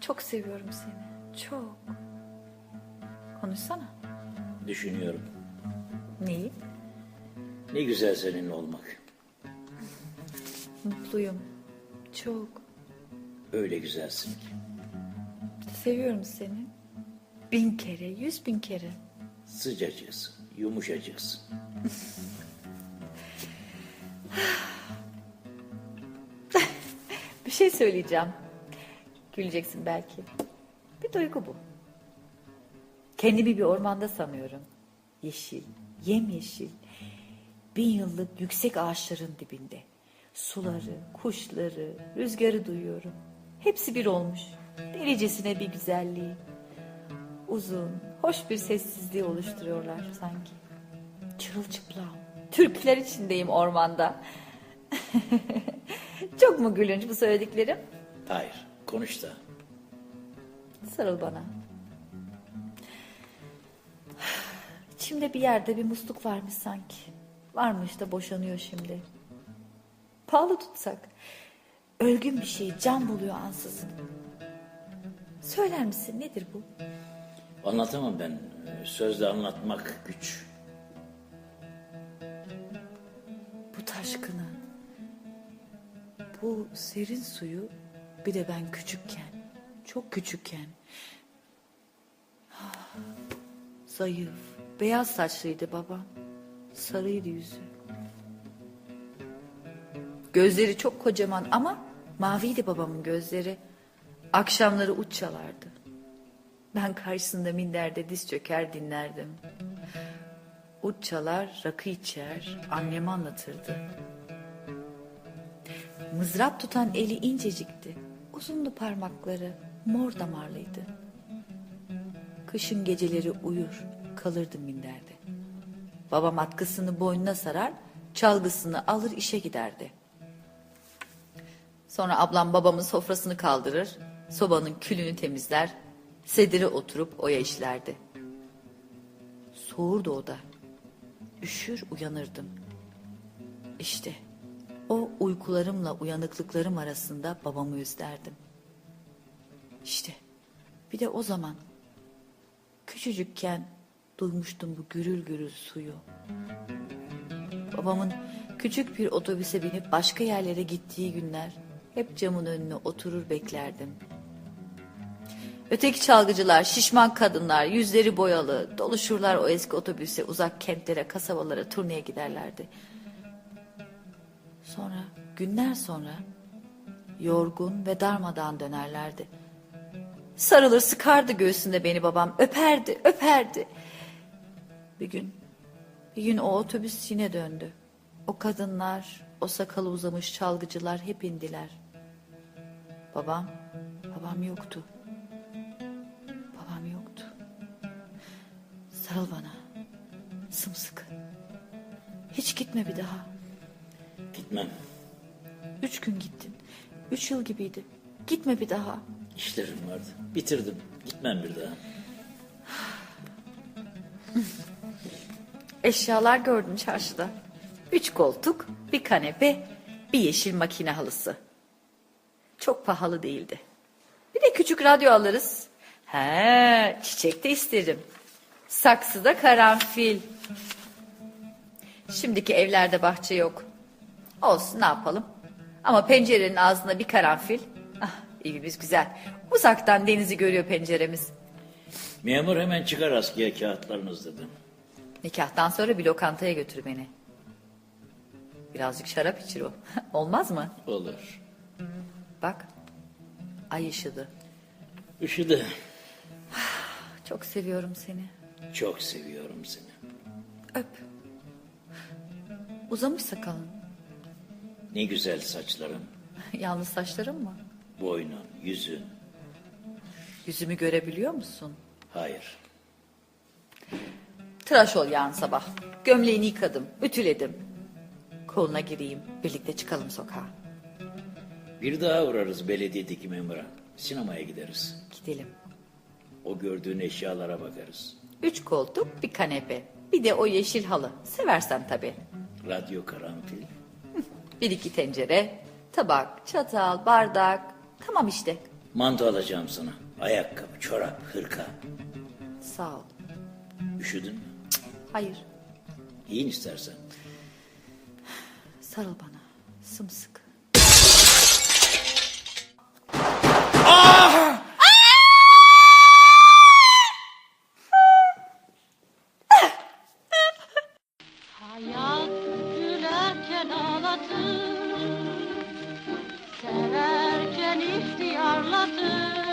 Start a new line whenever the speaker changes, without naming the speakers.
Çok seviyorum seni. Çok. Konuşsana.
Düşünüyorum.
Neyi?
Ne güzel seninle olmak.
Mutluyum. Çok.
Öyle güzelsin ki.
Seviyorum seni. Bin kere, yüz bin kere.
Sıcacığız, yumuşacığız.
Bir şey söyleyeceğim. Güleceksin belki. Bir duygu bu. Kendimi bir ormanda sanıyorum. Yeşil, yemyeşil. Bin yıllık yüksek ağaçların dibinde. Suları, kuşları, rüzgarı duyuyorum. Hepsi bir olmuş. Delicesine bir güzelliği. Uzun, hoş bir sessizliği oluşturuyorlar sanki. Çırılçıplağım. Türküler içindeyim ormanda. Çok mu gülünç bu söylediklerim?
Hayır, konuş da.
Sarıl bana. İçimde bir yerde bir musluk varmış sanki. Varmış da boşanıyor şimdi. Pahalı tutsak. Ölgün bir şey can buluyor ansızın. Söyler misin nedir bu?
Anlatamam ben. Sözle anlatmak güç.
Bu taşkını. Bu serin suyu bir de ben küçükken. Çok küçükken. Ah, Zayıf. Beyaz saçlıydı babam. Sarıydı yüzü. Gözleri çok kocaman ama maviydi babamın gözleri. Akşamları uç çalardı. Ben karşısında minderde diz çöker dinlerdim. Uç çalar, rakı içer, anneme anlatırdı. Mızrap tutan eli incecikti. Uzundu parmakları, mor damarlıydı. Kışın geceleri uyur, kalırdı minderde. Babam atkısını boynuna sarar, çalgısını alır işe giderdi. Sonra ablam babamın sofrasını kaldırır, sobanın külünü temizler, sedire oturup oya işlerdi. Soğurdu o da. Üşür uyanırdım. İşte o uykularımla uyanıklıklarım arasında babamı özlerdim. İşte bir de o zaman küçücükken duymuştum bu gürül gürül suyu. Babamın küçük bir otobüse binip başka yerlere gittiği günler hep camın önüne oturur beklerdim. Öteki çalgıcılar, şişman kadınlar, yüzleri boyalı, doluşurlar o eski otobüse, uzak kentlere, kasabalara, turneye giderlerdi. Sonra, günler sonra yorgun ve darmadan dönerlerdi. Sarılır sıkardı göğsünde beni babam, öperdi, öperdi. Bir gün, bir gün o otobüs yine döndü. O kadınlar, o sakalı uzamış çalgıcılar hep indiler. Babam, babam yoktu. Babam yoktu. Sarıl bana. Sımsıkı. Hiç gitme bir daha.
Gitmem.
Üç gün gittin. Üç yıl gibiydi. Gitme bir daha.
İşlerim vardı. Bitirdim. Gitmem bir daha.
Eşyalar gördüm çarşıda. Üç koltuk, bir kanepe, bir yeşil makine halısı. Çok pahalı değildi. Bir de küçük radyo alırız. He, çiçek de isterim. Saksıda karanfil. Şimdiki evlerde bahçe yok. Olsun ne yapalım. Ama pencerenin ağzında bir karanfil. Ah, evimiz güzel. Uzaktan denizi görüyor penceremiz.
Memur hemen çıkar askıya kağıtlarınız dedi.
Nikahtan sonra bir lokantaya götür beni. Birazcık şarap içir o. Olmaz mı?
Olur.
Bak. Ay ışıdı.
Üşüdü.
Çok seviyorum seni.
Çok seviyorum seni.
Öp. Uzamış sakalın.
Ne güzel saçların,
Yalnız saçların mı?
boynun, yüzün.
Yüzümü görebiliyor musun?
Hayır.
Tıraş ol yarın sabah. Gömleğini yıkadım, ütüledim. Koluna gireyim, birlikte çıkalım sokağa.
Bir daha uğrarız belediyedeki memura. Sinemaya gideriz.
Gidelim.
O gördüğün eşyalara bakarız.
Üç koltuk, bir kanepe. Bir de o yeşil halı. Seversen tabii.
Radyo karanfil.
Bir iki tencere, tabak, çatal, bardak. Tamam işte.
Mantı alacağım sana. Ayakkabı, çorap, hırka.
Sağ ol.
Üşüdün mü?
Hayır.
Giyin istersen.
Sarıl bana. Sımsıkı.
Ağlatır Severken ihtiyarlatır